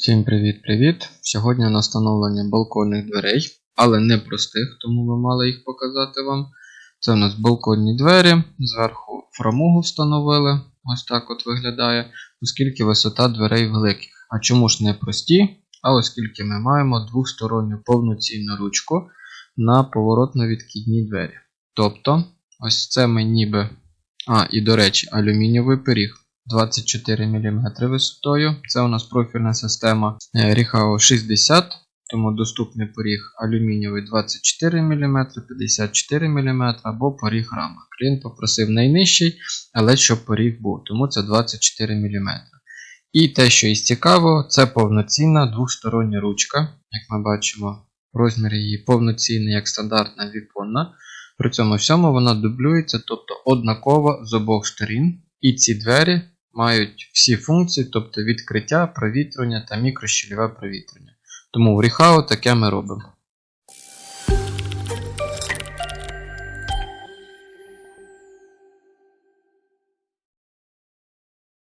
Всім привіт-привіт! Сьогодні на встановлення балконних дверей, але не простих, тому ми мали їх показати вам. Це у нас балконні двері, зверху фрамугу встановили, ось так от виглядає, оскільки висота дверей великих. А чому ж не прості? А оскільки ми маємо двосторонню повноцінну ручку на поворотно-відкидні двері. Тобто, ось це ми ніби. А, і до речі, алюмінієвий пиріг. 24 мм висотою. Це у нас профільна система е, Rihao 60, тому доступний поріг алюмінієвий 24 мм, 54 мм або поріг рама. Клієнт попросив найнижчий, але щоб поріг був, тому це 24 мм. І те, що із цікавого, це повноцінна двостороння ручка. Як ми бачимо, розмір її повноцінний, як стандартна віконна. При цьому всьому вона дублюється, тобто однаково з обох сторін. І ці двері мають всі функції, тобто відкриття, провітрювання та мікрощільове провітрювання. Тому в Ріхау таке ми робимо.